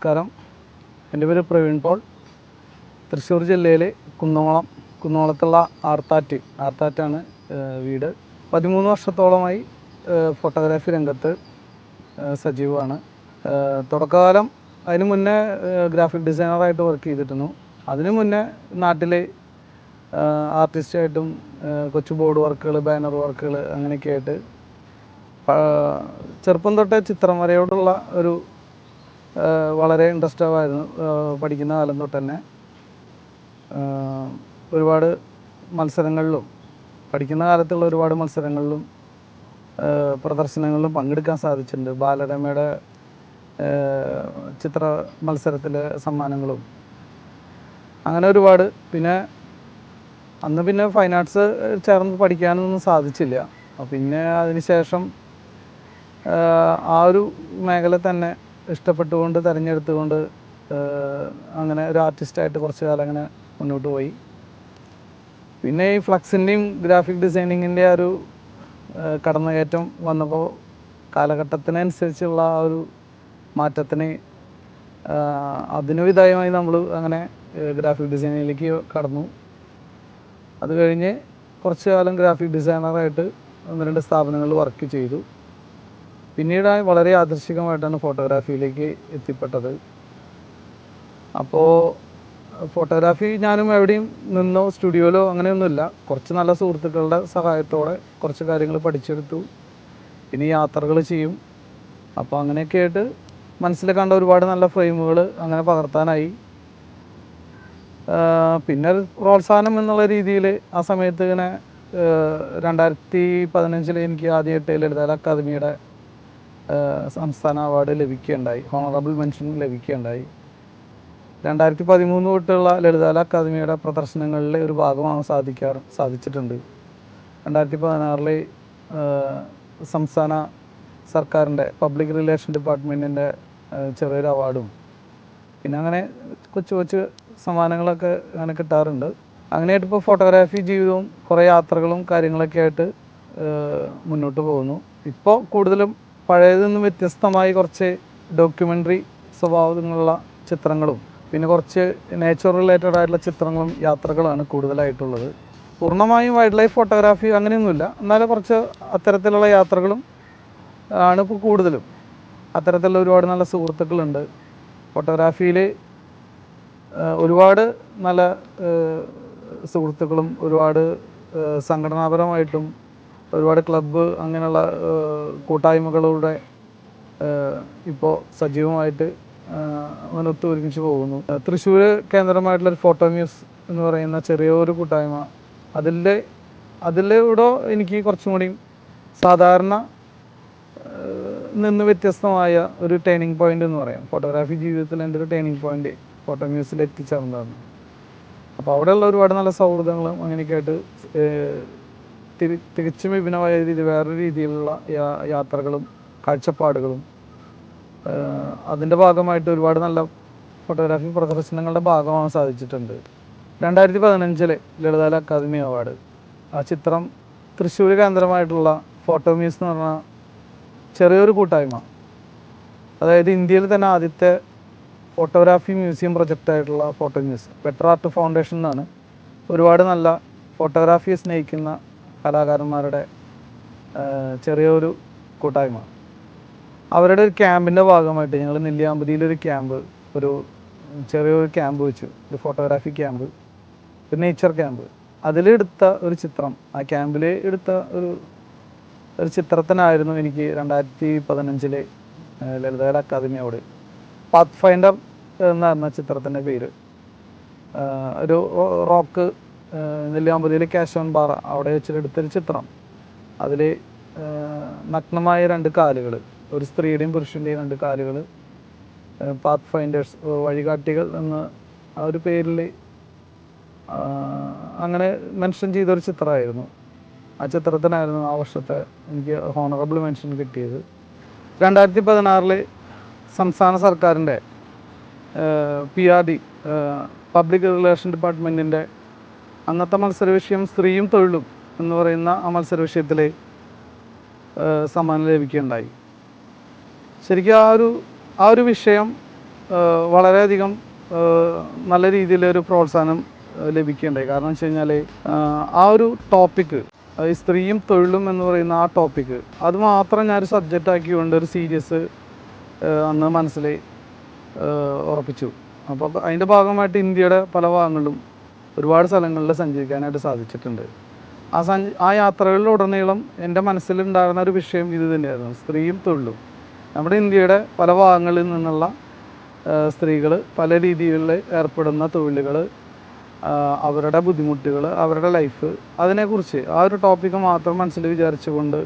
നമസ്കാരം. എന്റെ പേര് പ്രവീൺ പോൾ. തൃശ്ശൂർ ജില്ലയിലെ കുന്നോളം കുന്നോളത്തുള്ള ആർത്താറ്റ് ആർത്താറ്റാണ് വീട്. പതിമൂന്ന് വർഷത്തോളമായി ഫോട്ടോഗ്രാഫി രംഗത്ത് സജീവമാണ്. തുടക്കകാലം അതിനു മുന്നേ ഗ്രാഫിക് ഡിസൈനറായിട്ട് വർക്ക് ചെയ്തിരുന്നു. അതിനു മുന്നേ നാട്ടിലെ ആർട്ടിസ്റ്റായിട്ടും കൊച്ചു ബോർഡ് വർക്കുകൾ ബാനർ വർക്കുകൾ അങ്ങനെയൊക്കെ ആയിട്ട് ചെറുപ്പം തൊട്ടേ ചിത്രം വരയോടുള്ള ഒരു വളരെ ഇൻട്രസ്റ്റ് ആയിരുന്നു പഠിക്കുന്ന കാലം തൊട്ട് തന്നെ ഒരുപാട് മത്സരങ്ങളിലും പഠിക്കുന്ന കാലത്തുള്ള ഒരുപാട് മത്സരങ്ങളിലും പ്രദർശനങ്ങളിലും പങ്കെടുക്കാൻ സാധിച്ചിട്ടുണ്ട്. ബാലരമയുടെ ചിത്ര മത്സരത്തിലെ സമ്മാനങ്ങളും. അങ്ങനെ ഒരുപാട്. പിന്നെ അന്ന് പിന്നെ ഫൈൻ ആർട്സ് ചേർന്ന് പഠിക്കാനൊന്നും സാധിച്ചില്ല. പിന്നെ അതിനുശേഷം ശേഷം ആ ഒരു മേഖല തന്നെ ഇഷ്ടപ്പെട്ടുകൊണ്ട് തിരഞ്ഞെടുത്തുകൊണ്ട് അങ്ങനെ ഒരു ആർട്ടിസ്റ്റായിട്ട് കുറച്ച് കാലം അങ്ങനെ മുന്നോട്ട് പോയി. പിന്നെ ഈ ഫ്ലക്സിന്റെയും ഗ്രാഫിക് ഡിസൈനിങ്ങിന്റെ ഒരു കടന്നുകയറ്റം വന്നപ്പോൾ കാലഘട്ടത്തിനനുസരിച്ചുള്ള ആ ഒരു മാറ്റത്തിന് ആഹ് വിധേയമായി നമ്മൾ അങ്ങനെ ഗ്രാഫിക് ഡിസൈനിങ്ങിലേക്ക് കടന്നു. അത് കഴിഞ്ഞ് കുറച്ച് കാലം ഗ്രാഫിക് ഡിസൈനറായിട്ട് ഒന്ന് രണ്ട് സ്ഥാപനങ്ങളിൽ വർക്ക് ചെയ്തു. പിന്നീട് വളരെ ആദർശികമായിട്ടാണ് ഫോട്ടോഗ്രാഫിയിലേക്ക് എത്തിപ്പെട്ടത്. അപ്പോൾ ഫോട്ടോഗ്രാഫി ഞാനും എവിടെയും നിന്നോ സ്റ്റുഡിയോയിലോ അങ്ങനെയൊന്നുമില്ല. കുറച്ച് നല്ല സുഹൃത്തുക്കളുടെ സഹായത്തോടെ കുറച്ച് കാര്യങ്ങൾ പഠിച്ചെടുത്തു. ഇനി യാത്രകൾ ചെയ്യും. അപ്പോൾ അങ്ങനെയൊക്കെ ആയിട്ട് മനസ്സിൽ കണ്ട ഒരുപാട് നല്ല ഫ്രെയിമുകൾ അങ്ങനെ പകർത്താനായി. പിന്നെ പ്രോത്സാഹനം എന്നുള്ള രീതിയിൽ ആ സമയത്ത് ഇങ്ങനെ രണ്ടായിരത്തി പതിനഞ്ചിൽ എനിക്ക് ആദ്യമായിട്ട് ലളിതകല അക്കാദമിയുടെ സംസ്ഥാന അവാർഡ് ലഭിക്കുകയുണ്ടായി. ഹോണറബിൾ മെൻഷൻ ലഭിക്കുകയുണ്ടായി. രണ്ടായിരത്തി പതിമൂന്ന് തൊട്ടുള്ള ലളിതാല അക്കാദമിയുടെ പ്രദർശനങ്ങളിലെ ഒരു ഭാഗമാകാൻ സാധിക്കാറ് സാധിച്ചിട്ടുണ്ട്. രണ്ടായിരത്തി പതിനാറിലെ സംസ്ഥാന സർക്കാരിന്റെ പബ്ലിക് റിലേഷൻ ഡിപ്പാർട്ട്മെന്റിന്റെ ചെറിയൊരു അവാർഡും പിന്നെ അങ്ങനെ കൊച്ചു കൊച്ചു സമ്മാനങ്ങളൊക്കെ അങ്ങനെ കിട്ടാറുണ്ട്. അങ്ങനെയായിട്ട് ഇപ്പോൾ ഫോട്ടോഗ്രാഫി ജീവിതവും കുറേ യാത്രകളും കാര്യങ്ങളൊക്കെ ആയിട്ട് മുന്നോട്ട് പോകുന്നു. ഇപ്പോൾ കൂടുതലും പഴയതിൽ നിന്നും വ്യത്യസ്തമായി കുറച്ച് ഡോക്യുമെന്ററി സ്വഭാവങ്ങളുള്ള ചിത്രങ്ങളും പിന്നെ കുറച്ച് നേച്ചർ റിലേറ്റഡ് ആയിട്ടുള്ള ചിത്രങ്ങളും യാത്രകളാണ് കൂടുതലായിട്ടുള്ളത്. പൂർണമായും വൈൽഡ് ലൈഫ് ഫോട്ടോഗ്രാഫി അങ്ങനെയൊന്നുമില്ല. എന്നാലും കുറച്ച് അത്തരത്തിലുള്ള യാത്രകളും ആണ് ഇപ്പോൾ കൂടുതലും. അത്തരത്തിലുള്ള ഒരുപാട് നല്ല സുഹൃത്തുക്കളുണ്ട്. ഫോട്ടോഗ്രാഫിയിൽ ഒരുപാട് നല്ല സുഹൃത്തുക്കളും ഒരുപാട് സംഘടനാപരമായിട്ടും ഒരുപാട് ക്ലബ്ബ് അങ്ങനെയുള്ള കൂട്ടായ്മകളുടെ ഇപ്പോൾ സജീവമായിട്ട് അങ്ങനൊത്ത് അങ്ങനെ ഒരുമിച്ച് പോകുന്നു. തൃശ്ശൂർ കേന്ദ്രമായിട്ടുള്ള ഒരു ഫോട്ടോ മ്യൂസ് എന്ന് പറയുന്ന ചെറിയൊരു കൂട്ടായ്മ. അതിന്റെ അതിലൂടെ എനിക്ക് കുറച്ചും കൂടി സാധാരണ നിന്ന് വ്യത്യസ്തമായ ഒരു ടേണിംഗ് പോയിന്റ് എന്ന് പറയാം. ഫോട്ടോഗ്രാഫി ജീവിതത്തിൽ എന്റെ ഒരു ടേണിംഗ് പോയിന്റ് ഫോട്ടോ മ്യൂസിൽ എത്തിച്ചേർന്നതാണ്. അപ്പോൾ അവിടെയുള്ള ഒരുപാട് നല്ല സൗഹൃദങ്ങളും അങ്ങനെയൊക്കെ ആയിട്ട് തികച്ചും വിഭിന്നമായ രീതി വേറൊരു രീതിയിലുള്ള യാത്രകളും കാഴ്ചപ്പാടുകളും അതിന്റെ ഭാഗമായിട്ട് ഒരുപാട് നല്ല ഫോട്ടോഗ്രാഫി പ്രദർശനങ്ങളുടെ ഭാഗമാകാൻ സാധിച്ചിട്ടുണ്ട്. രണ്ടായിരത്തി പതിനഞ്ചിലെ ലളിതാല അക്കാദമി അവാർഡ്. ആ ചിത്രം തൃശ്ശൂർ കേന്ദ്രമായിട്ടുള്ള ഫോട്ടോ മ്യൂസ് എന്ന് പറഞ്ഞ ചെറിയൊരു കൂട്ടായ്മ. അതായത് ഇന്ത്യയിൽ തന്നെ ആദ്യത്തെ ഫോട്ടോഗ്രാഫി മ്യൂസിയം പ്രൊജക്റ്റ് ആയിട്ടുള്ള photo museum better art foundation എന്നാണ്. ഒരുപാട് നല്ല ഫോട്ടോഗ്രാഫിയെ സ്നേഹിക്കുന്ന കലാകാരന്മാരുടെ ചെറിയൊരു കൂട്ടായ്മ. അവരുടെ ഒരു ക്യാമ്പിന്റെ ഭാഗമായിട്ട് ഞങ്ങൾ നെല്ലിയാമ്പതിയിലൊരു ക്യാമ്പ് ഒരു ചെറിയൊരു ക്യാമ്പ് വെച്ചു. ഒരു ഫോട്ടോഗ്രാഫി ക്യാമ്പ് ഒരു നേച്ചർ ക്യാമ്പ്. അതിലെടുത്ത ഒരു ചിത്രം ആ ക്യാമ്പിൽ എടുത്ത ഒരു ഒരു ചിത്രത്തിനായിരുന്നു എനിക്ക് രണ്ടായിരത്തി പതിനഞ്ചിലെ ലളിതയുടെ അക്കാദമി അവാർഡ് പാത്ത് ഫൈൻഡർ എന്നായിരുന്നു ചിത്രത്തിന്റെ പേര് ഒരു റോക്ക് നെല്ലിയാമ്പതിയിലെ ഓൺ പാറ അവിടെ വെച്ചിട്ടെടുത്തൊരു ചിത്രം. അതിൽ നഗ്നമായ രണ്ട് കാലുകൾ ഒരു സ്ത്രീയുടെയും പുരുഷന്റെയും രണ്ട് കാലുകൾ പാത്ത് ഫൈൻഡേഴ്സ് വഴികാട്ടികൾ എന്ന ആ ഒരു പേരിൽ അങ്ങനെ മെൻഷൻ ചെയ്തൊരു ചിത്രമായിരുന്നു. ആ ചിത്രത്തിനായിരുന്നു ആ വർഷത്തെ എനിക്ക് ഹോണറബിൾ മെൻഷൻ കിട്ടിയത്. രണ്ടായിരത്തി പതിനാറിൽ സംസ്ഥാന സർക്കാരിന്റെ P R D public relation ഡിപ്പാർട്ട്മെന്റിന്റെ അന്നത്തെ മത്സര വിഷയം സ്ത്രീയും തൊഴിലും എന്ന് പറയുന്ന ആ മത്സര വിഷയത്തിൽ സമ്മാനം ലഭിക്കുകയുണ്ടായി. ശരിക്കും ആ ഒരു ആ ഒരു വിഷയം വളരെയധികം നല്ല രീതിയിലൊരു പ്രോത്സാഹനം ലഭിക്കുകയുണ്ടായി. കാരണം വെച്ച് കഴിഞ്ഞാൽ ആ ഒരു ടോപ്പിക്ക് സ്ത്രീയും തൊഴിലും എന്ന് പറയുന്ന ആ ടോപ്പിക്ക് അത് മാത്രം ഞാനൊരു സബ്ജക്റ്റ് ആക്കിക്കൊണ്ട് ഒരു സീരിയസ് അന്ന് മനസ്സിൽ ഉറപ്പിച്ചു. അപ്പോൾ അതിന്റെ ഭാഗമായിട്ട് ഇന്ത്യയുടെ പല ഭാഗങ്ങളിലും ഒരുപാട് സ്ഥലങ്ങളിൽ സഞ്ചരിക്കാനായിട്ട് സാധിച്ചിട്ടുണ്ട്. ആ സഞ്ച ആ യാത്രകളിലുടനീളം എന്റെ മനസ്സിലുണ്ടായിരുന്ന ഒരു വിഷയം ഇത് തന്നെയായിരുന്നു സ്ത്രീയും തൊഴിലും. നമ്മുടെ ഇന്ത്യയുടെ പല ഭാഗങ്ങളിൽ നിന്നുള്ള സ്ത്രീകൾ പല രീതികളിൽ ഏർപ്പെടുന്ന തൊഴിലുകൾ അവരുടെ ബുദ്ധിമുട്ടുകൾ അവരുടെ ലൈഫ് അതിനെക്കുറിച്ച് ആ ഒരു ടോപ്പിക്ക് മാത്രം മനസ്സിൽ വിചാരിച്ചുകൊണ്ട്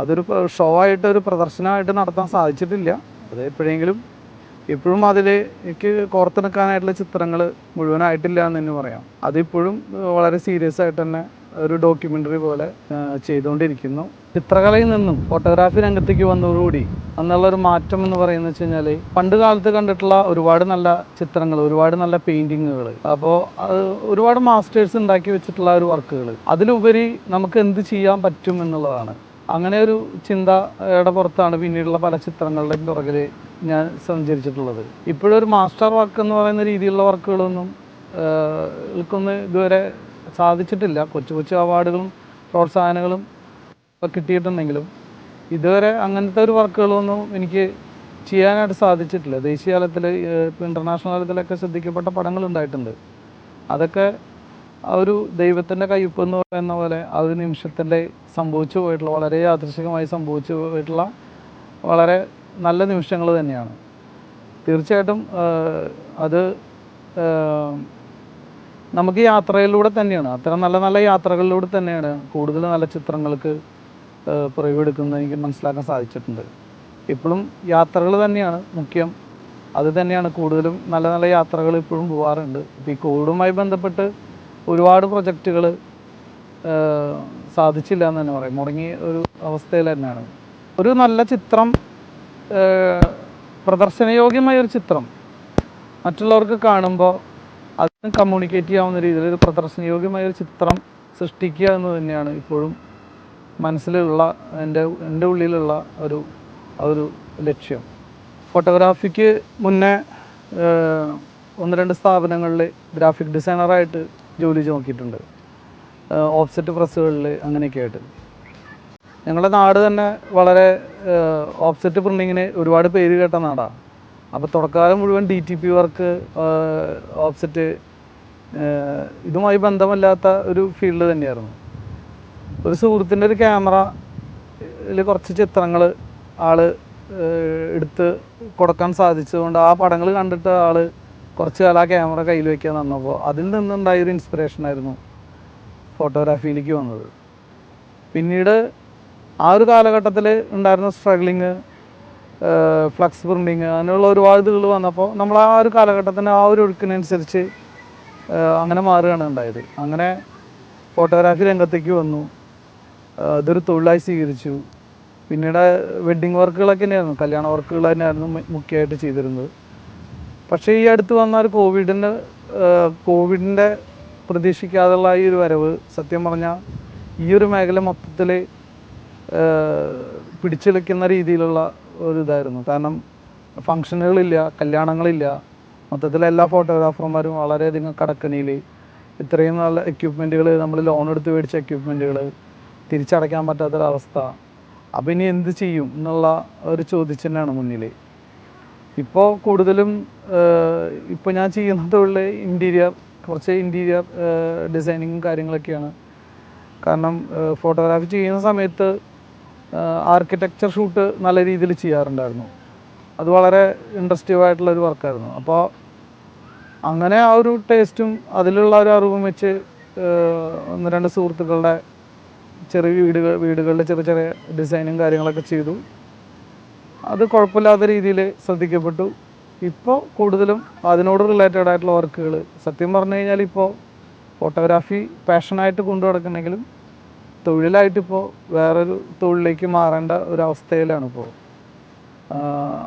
അതൊരു ഷോ ആയിട്ട് ഒരു പ്രദർശനമായിട്ട് നടത്താൻ സാധിച്ചിട്ടില്ല. അത് എപ്പോഴെങ്കിലും ഇപ്പോഴും അതിൽ എനിക്ക് കോർത്തെടുക്കാനായിട്ടുള്ള ചിത്രങ്ങൾ മുഴുവനായിട്ടില്ല എന്ന് തന്നെ പറയാം. അതിപ്പോഴും വളരെ സീരിയസ് ആയിട്ട് തന്നെ ഒരു ഡോക്യുമെന്ററി പോലെ ചെയ്തുകൊണ്ടിരിക്കുന്നു. ചിത്രകലയിൽ നിന്നും ഫോട്ടോഗ്രാഫി രംഗത്തേക്ക് വന്നതോടുകൂടി അന്നുള്ള ഒരു മാറ്റം എന്ന് പറയുന്നത് വെച്ച് കഴിഞ്ഞാൽ പണ്ട് കാലത്ത് കണ്ടിട്ടുള്ള ഒരുപാട് നല്ല ചിത്രങ്ങൾ ഒരുപാട് നല്ല പെയിന്റിങ്ങുകൾ അപ്പോൾ അത് ഒരുപാട് മാസ്റ്റേഴ്സ് ഉണ്ടാക്കി വെച്ചിട്ടുള്ള ഒരു വർക്കുകൾ അതിലുപരി നമുക്ക് എന്ത് ചെയ്യാൻ പറ്റും എന്നുള്ളതാണ്. അങ്ങനെ ഒരു ചിന്തയുടെ പുറത്താണ് പിന്നീടുള്ള പല ചിത്രങ്ങളുടെയും പുറകിൽ ഞാൻ സഞ്ചരിച്ചിട്ടുള്ളത്. ഇപ്പോഴൊരു മാസ്റ്റർ വർക്ക് എന്ന് പറയുന്ന രീതിയിലുള്ള വർക്കുകളൊന്നും ൾക്കൊന്നും ഇതുവരെ സാധിച്ചിട്ടില്ല. കൊച്ചു കൊച്ചു അവാർഡുകളും പ്രോത്സാഹനങ്ങളും ഒക്കെ കിട്ടിയിട്ടുണ്ടെങ്കിലും ഇതുവരെ അങ്ങനത്തെ ഒരു വർക്കുകളൊന്നും എനിക്ക് ചെയ്യാനായിട്ട് സാധിച്ചിട്ടില്ല. ദേശീയ തലത്തിൽ ഇപ്പോൾ ഇന്റർനാഷണൽ തലത്തിലൊക്കെ ശ്രദ്ധിക്കപ്പെട്ട പടങ്ങൾ ഉണ്ടായിട്ടുണ്ട്. അതൊക്കെ ആ ഒരു ദൈവത്തിന്റെ കയ്യൊപ്പ് എന്ന് പറയുന്ന പോലെ ആ ഒരു നിമിഷത്തിന്റെ സംഭവിച്ചു പോയിട്ടുള്ള വളരെ യാദൃശികമായി സംഭവിച്ചു പോയിട്ടുള്ള വളരെ നല്ല നിമിഷങ്ങൾ തന്നെയാണ്. തീർച്ചയായിട്ടും അത് നമുക്ക് യാത്രയിലൂടെ തന്നെയാണ്. അത്തരം നല്ല നല്ല യാത്രകളിലൂടെ തന്നെയാണ് കൂടുതൽ നല്ല ചിത്രങ്ങൾക്ക് പുറവെടുക്കുന്നത് എനിക്ക് മനസ്സിലാക്കാൻ സാധിച്ചിട്ടുണ്ട്. ഇപ്പോഴും യാത്രകൾ തന്നെയാണ് മുഖ്യം. അത് തന്നെയാണ് കൂടുതലും നല്ല നല്ല യാത്രകൾ ഇപ്പോഴും പോകാറുണ്ട് ഇപ്പോൾ ഈ കോവിഡുമായി ബന്ധപ്പെട്ട് ഒരുപാട് പ്രൊജക്റ്റുകൾ സാധിച്ചില്ല എന്ന് തന്നെ പറയും. മുടങ്ങിയ ഒരു അവസ്ഥയിൽ തന്നെയാണ്. ഒരു നല്ല ചിത്രം പ്രദർശനയോഗ്യമായ ഒരു ചിത്രം മറ്റുള്ളവർക്ക് കാണുമ്പോൾ അതിന് കമ്മ്യൂണിക്കേറ്റ് ചെയ്യാവുന്ന രീതിയിൽ ഒരു പ്രദർശനയോഗ്യമായ ഒരു ചിത്രം സൃഷ്ടിക്കുക എന്ന് തന്നെയാണ് ഇപ്പോഴും മനസ്സിലുള്ള എന്റെ എന്റെ ഉള്ളിലുള്ള ഒരു ഒരു ലക്ഷ്യം. ഫോട്ടോഗ്രാഫിക്ക് മുന്നേ ഒന്ന് രണ്ട് സ്ഥാപനങ്ങളിൽ ഗ്രാഫിക് ഡിസൈനറായിട്ട് ജോലി നോക്കിയിട്ടുണ്ട്. ഓഫ്സെറ്റ് പ്രസ്സുകളിൽ അങ്ങനെയൊക്കെ ആയിട്ട് ഞങ്ങളുടെ നാട് തന്നെ വളരെ ഓഫ്സെറ്റ് പ്രിന്റിങ്ങിന് ഒരുപാട് പേര് കേട്ട നാടാണ് അപ്പോൾ തുടക്കകാലം മുഴുവൻ D T P work offset ഇതുമായി ബന്ധമല്ലാത്ത ഒരു ഫീൽഡ് തന്നെയായിരുന്നു. ഒരു സുഹൃത്തിന്റെ ഒരു ക്യാമറയിൽ കുറച്ച് ചിത്രങ്ങൾ ആൾ എടുത്ത് കൊടുക്കാൻ സാധിച്ചതുകൊണ്ട് ആ പടങ്ങൾ കണ്ടിട്ട് ആൾ കുറച്ച് കാലം ആ ക്യാമറ കയ്യിൽ വയ്ക്കാൻ തന്നപ്പോൾ അതിൽ നിന്നുണ്ടായൊരു ഇൻസ്പിറേഷനായിരുന്നു ഫോട്ടോഗ്രാഫിയിലേക്ക് വന്നത്. പിന്നീട് ആ ഒരു കാലഘട്ടത്തിൽ ഉണ്ടായിരുന്ന സ്ട്രഗ്ലിങ് ഫ്ലക്സ് പ്രിന്റിങ് അങ്ങനെയുള്ള ഒരുപാട് ഇതുകൾ വന്നപ്പോൾ നമ്മൾ ആ ഒരു കാലഘട്ടത്തിന് ആ ഒരു ഒഴുക്കിനനുസരിച്ച് അങ്ങനെ മാറുകയാണ് ഉണ്ടായത്. അങ്ങനെ ഫോട്ടോഗ്രാഫി രംഗത്തേക്ക് വന്നു. അതൊരു തൊഴിലായി സ്വീകരിച്ചു. പിന്നീട് വെഡ്ഡിങ് വർക്കുകളൊക്കെ തന്നെയായിരുന്നു. കല്യാണ വർക്കുകൾ തന്നെയായിരുന്നു മുഖ്യമായിട്ട് ചെയ്തിരുന്നത്. പക്ഷേ ഈ അടുത്ത് വന്ന ഒരു കോവിഡിന്റെ കോവിഡിന്റെ പ്രതീക്ഷിക്കാതെയുള്ള ഈ ഒരു വരവ് സത്യം പറഞ്ഞാൽ ഈ ഒരു മേഖല മൊത്തത്തിൽ പിടിച്ചെടുക്കുന്ന രീതിയിലുള്ള ഒരു ഇതായിരുന്നു കാരണം ഫങ്ഷനുകളില്ല കല്യാണങ്ങളില്ല. മൊത്തത്തിൽ എല്ലാ ഫോട്ടോഗ്രാഫർമാരും വളരെയധികം കടക്കണിയിൽ ഇത്രയും നല്ല എക്യുപ്മെന്റുകൾ നമ്മൾ ലോൺ എടുത്ത് മേടിച്ച എക്യുപ്മെന്റുകൾ തിരിച്ചടയ്ക്കാൻ പറ്റാത്തൊരവസ്ഥ. അപ്പം ഇനി എന്ത് ചെയ്യും എന്നുള്ള ഒരു ചോദ്യചിഹ്നമാണ് മുന്നിൽ ഇപ്പോൾ കൂടുതലും ഇപ്പോൾ ഞാൻ ചെയ്യുന്ന തൊഴിൽ ഇന്റീരിയർ കുറച്ച് ഇന്റീരിയർ ഡിസൈനിങ്ങും കാര്യങ്ങളൊക്കെയാണ്. കാരണം ഫോട്ടോഗ്രാഫി ചെയ്യുന്ന സമയത്ത് ആർക്കിടെക്ചർ ഷൂട്ട് നല്ല രീതിയിൽ ചെയ്യാറുണ്ടായിരുന്നു. അത് വളരെ ഇൻട്രസ്റ്റീവ് ആയിട്ടുള്ള ഒരു വർക്കായിരുന്നു അപ്പോൾ അങ്ങനെ ആ ഒരു ടേസ്റ്റും അതിലുള്ള ഒരു അറിവും വെച്ച് ഒന്ന് രണ്ട് സുഹൃത്തുക്കളുടെ ചെറിയ വീടുകൾ വീടുകളുടെ ചെറിയ ചെറിയ ഡിസൈനും കാര്യങ്ങളൊക്കെ ചെയ്തു. അത് കുഴപ്പമില്ലാത്ത രീതിയിൽ ശ്രദ്ധിക്കപ്പെട്ടു. ഇപ്പോൾ കൂടുതലും അതിനോട് റിലേറ്റഡ് ആയിട്ടുള്ള വർക്കുകൾ സത്യം പറഞ്ഞു കഴിഞ്ഞാൽ ഇപ്പോൾ ഫോട്ടോഗ്രാഫി പാഷനായിട്ട് കൊണ്ടു നടക്കണമെങ്കിലും തൊഴിലായിട്ടിപ്പോൾ വേറൊരു തൊഴിലേക്ക് മാറേണ്ട ഒരു അവസ്ഥയിലാണ് ഇപ്പോൾ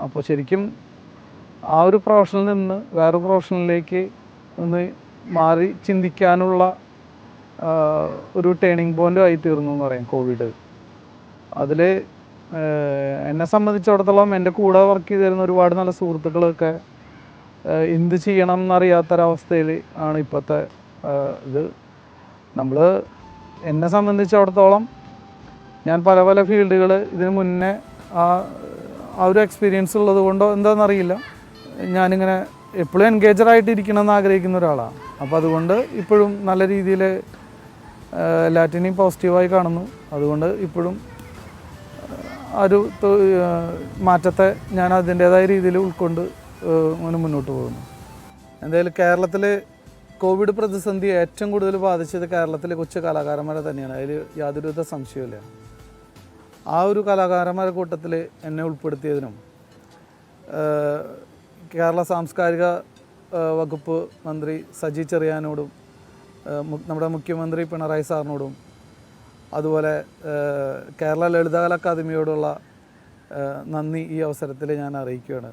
അപ്പോൾ ശരിക്കും ആ ഒരു പ്രൊഫഷനിൽ നിന്ന് വേറെ പ്രൊഫഷനിലേക്ക് ഒന്ന് മാറി ചിന്തിക്കാനുള്ള ഒരു ടേണിംഗ് പോയിന്റ് ആയി തീർന്നു എന്ന് പറയാം കോവിഡ്. അതിൽ എന്നെ സംബന്ധിച്ചിടത്തോളം എന്റെ കൂടെ വർക്ക് ചെയ്തിരുന്ന ഒരുപാട് നല്ല സുഹൃത്തുക്കളൊക്കെ എന്ത് ചെയ്യണം എന്നറിയാത്തൊരവസ്ഥയിൽ ആണ് ഇപ്പോഴത്തെ ഇത്. നമ്മൾ എന്നെ സംബന്ധിച്ചിടത്തോളം ഞാൻ പല പല ഫീൽഡുകൾ ഇതിന് മുന്നേ ആ ആ ഒരു എക്സ്പീരിയൻസ് ഉള്ളത് കൊണ്ടോ എന്താണെന്നറിയില്ല ഞാനിങ്ങനെ എപ്പോഴും എൻഗേജഡ് ആയിട്ട് എന്ന് ആഗ്രഹിക്കുന്ന ഒരാളാണ്. അപ്പോൾ അതുകൊണ്ട് ഇപ്പോഴും നല്ല രീതിയിൽ എല്ലാറ്റിനെയും പോസിറ്റീവായി കാണുന്നു. അതുകൊണ്ട് ഇപ്പോഴും ആ ഒരു മാറ്റത്തെ ഞാൻ അതിന്റേതായ രീതിയിൽ ഉൾക്കൊണ്ട് മുന്നോട്ട് പോകുന്നു. എന്തായാലും കേരളത്തിൽ കോവിഡ് പ്രതിസന്ധി ഏറ്റവും കൂടുതൽ ബാധിച്ചത് കേരളത്തിലെ കൊച്ചു കലാകാരന്മാരെ തന്നെയാണ്. അതിൽ യാതൊരുവിധ സംശയമില്ല ആ ഒരു കലാകാരന്മാരുടെ കൂട്ടത്തിൽ എന്നെ ഉൾപ്പെടുത്തിയതിനും കേരള സാംസ്കാരിക വകുപ്പ് മന്ത്രി സജി ചെറിയാനോടും നമ്മുടെ മുഖ്യമന്ത്രി പിണറായി സാറിനോടും അതുപോലെ കേരള ലളിതകല അക്കാദമിയോടുള്ള നന്ദി ഈ അവസരത്തിൽ ഞാൻ അറിയിക്കുകയാണ്.